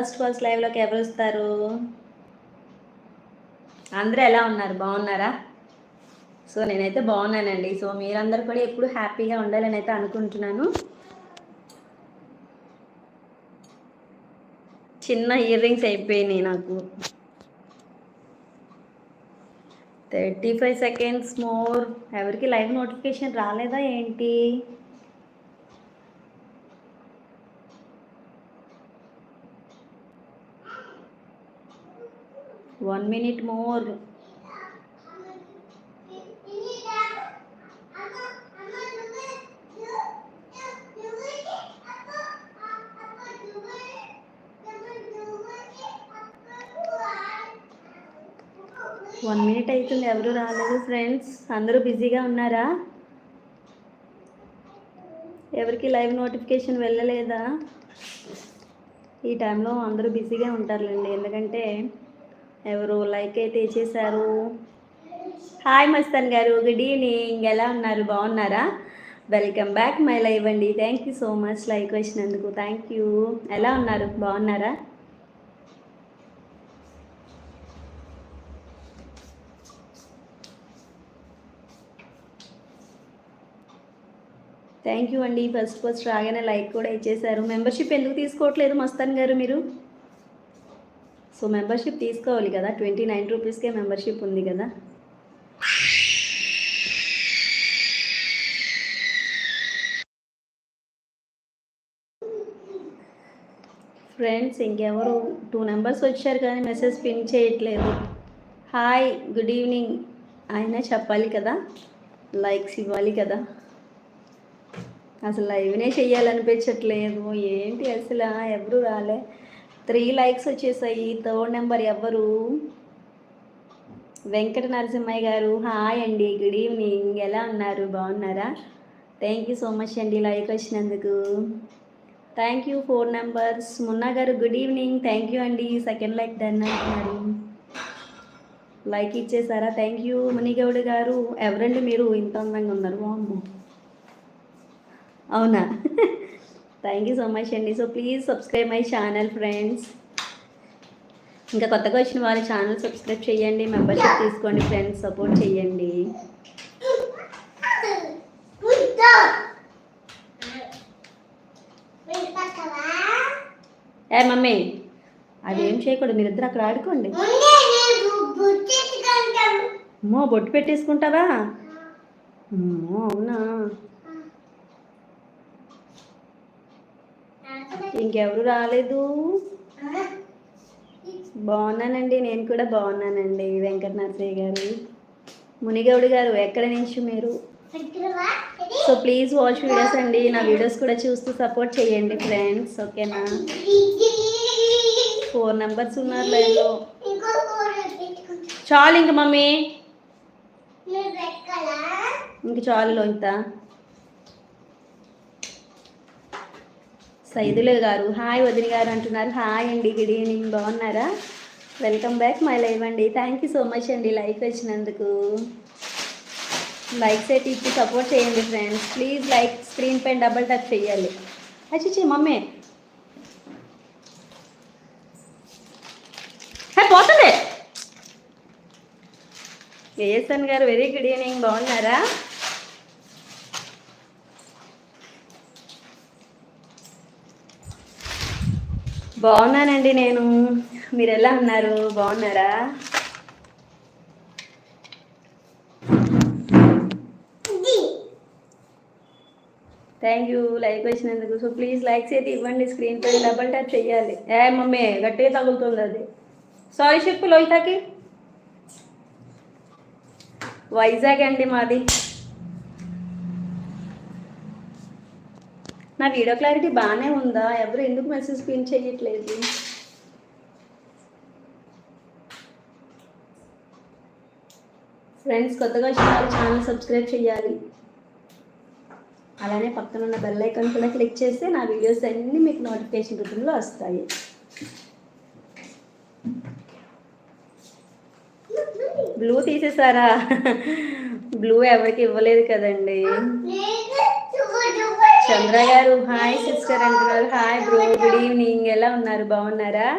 First first లైవ్లోకి ఎవరు వస్తారు? అందరూ ఎలా ఉన్నారు? బాగున్నారా? సో నేనైతే బాగున్నానండి. సో మీరందరూ కూడా ఎప్పుడు హ్యాపీగా ఉండాలని అయితే అనుకుంటున్నాను. చిన్న ఇయర్ రింగ్స్ అయిపోయినాయి నాకు. Thirty five seconds more. ఎవరికి లైవ్ నోటిఫికేషన్ రాలేదా ఏంటి? One minute more one minute అవుతుంది. ఎవరు రాలేదు ఫ్రెండ్స్ అందరూ బిజీగా ఉన్నారా? ఎవరికి లైవ్ నోటిఫికేషన్ వెళ్ళలేదా? ఈ టైంలో అందరూ బిజీగా ఉంటారులేండి. ఎందుకంటే ఎవరు లైక్ అయితే ఇచ్చేసారు హాయ్ మస్తాన్ గారు గుడ్ ఈవినింగ్. ఎలా ఉన్నారు? బాగున్నారా? వెల్కమ్ బ్యాక్ మై లైవ్ అండి. Thank you so much like వచ్చినందుకు థ్యాంక్ యూ. ఎలా ఉన్నారు? బాగున్నారా? థ్యాంక్ యూ అండి. ఫస్ట్ ఫస్ట్ రాగానే లైక్ కూడా ఇచ్చేసారు మెంబర్షిప్ ఎందుకు తీసుకోవట్లేదు మస్తాన్ గారు మీరు? సో మెంబర్షిప్ తీసుకోవాలి కదా ట్వంటీ నైన్ రూపీస్కే మెంబర్షిప్ ఉంది కదా. ఫ్రెండ్స్ ఇంకెవరు? టూ నెంబర్స్ వచ్చారు కానీ మెసేజ్ పిన్ చేయట్లేదు. హాయ్ గుడ్ ఈవినింగ్ అయినా చెప్పాలి కదా లైక్స్ ఇవ్వాలి కదా. అసలు లైవ్నే చెయ్యాలనిపించట్లేదు. ఏంటి అసలు? ఎవరు రాలే? త్రీ లైక్స్ వచ్చేసాయి. థర్డ్ నెంబర్ ఎవరు? వెంకట నరసింహయ్య గారు. హాయ్ అండి. Good evening. ఎలా ఉన్నారు? బాగున్నారా? థ్యాంక్ యూ సో మచ్ అండి లైక్ వచ్చినందుకు. Thank you four numbers. Munna గారు గుడ్ ఈవినింగ్. థ్యాంక్ యూ అండి. సెకండ్ లైక్ డన్ అంటున్నారు. లైక్ ఇచ్చేసారా? Thank you. మునిగౌడ్ గారు ఎవరండి మీరు? ఇంత అందంగా ఉన్నారు. బాగుంది అవునా? థ్యాంక్ యూ సో మచ్ అండి so please subscribe my channel friends ఇంకా కొత్తగా వచ్చిన వాళ్ళ ఛానల్ సబ్స్క్రైబ్ చేయండి మెంబర్షిప్ తీసుకోండి ఫ్రెండ్స్ సపోర్ట్ చేయండి. ఏ మమ్మీ అదేం చేయకూడదు. మీరిద్దరు అక్కడ ఆడుకోండి. అమ్మో బొట్టు పెట్టేసుకుంటావా? అమ్మో అవునా? ఇంకెవరు రాలేదు. బాగున్నానండి నేను కూడా బాగున్నానండి వెంకట నరసయ్య గారు. మునిగౌడ్ గారు ఎక్కడ నుంచి మీరు? సో ప్లీజ్ వాచ్ వీడియోస్ అండి నా వీడియోస్ కూడా చూస్తూ సపోర్ట్ చేయండి ఫ్రెండ్స్ ఓకేనా? ఫోర్ నెంబర్స్ ఉన్నారు లైవ్లో చాలు ఇంక మమ్మీ. ఇంక చాలు లోహిత సైదులు గారు. హాయ్ వదిన గారు అంటున్నారు. హాయ్ అండి గుడ్ ఈవినింగ్ బాగున్నారా? వెల్కమ్ బ్యాక్ మై లైవ్ అండి. థ్యాంక్ యూ సో మచ్ అండి లైక్ వచ్చినందుకు. లైక్ సెట్ ఇచ్చి సపోర్ట్ చేయండి ఫ్రెండ్స్ ప్లీజ్ లైక్ స్క్రీన్ పైన డబల్ టచ్ చేయాలి. అచ్చి మమ్మీ. పోతుంది. ఏఎస్ఎన్ గారు? వెరీ గుడ్ ఈవినింగ్ బాగున్నారా? బాగున్నానండి నేను. మీరు ఎలా ఉన్నారు? బాగున్నారా? థ్యాంక్ యూ లైక్ వచ్చినందుకు. సో ప్లీజ్ లైక్స్ అయితే ఇవ్వండి. స్క్రీన్ పైన డబల్ ట్యాప్ చేయాలి. ఏ మమ్మీ గట్టిగా తగులుతుంది అది. సారీ చెప్పు లోహితకి. వైజాగ్ అండి మాది. నా వీడియో క్లారిటీ బాగానే ఉందా? ఎవరు ఎందుకు మెసేజ్ పిన్ చేయట్లేదు ఫ్రెండ్స్ కొత్తగా వచ్చిన వాళ్ళు ఛానల్ సబ్స్క్రైబ్ చేయాలి అలానే పక్కన ఉన్న బెల్ ఐకాన్ కూడా క్లిక్ చేస్తే నా వీడియోస్ అన్నీ మీకు నోటిఫికేషన్ రూపంలో వస్తాయి. బ్లూ తీసేసారా? బ్లూ ఎవరికి ఇవ్వలేదు కదండి. చంద్ర గారు. హాయ్ సిస్టర్ అంటున్నారు హాయ్ బ్రో గుడ్ ఈవినింగ్ ఎలా ఉన్నారు? బాగున్నారా?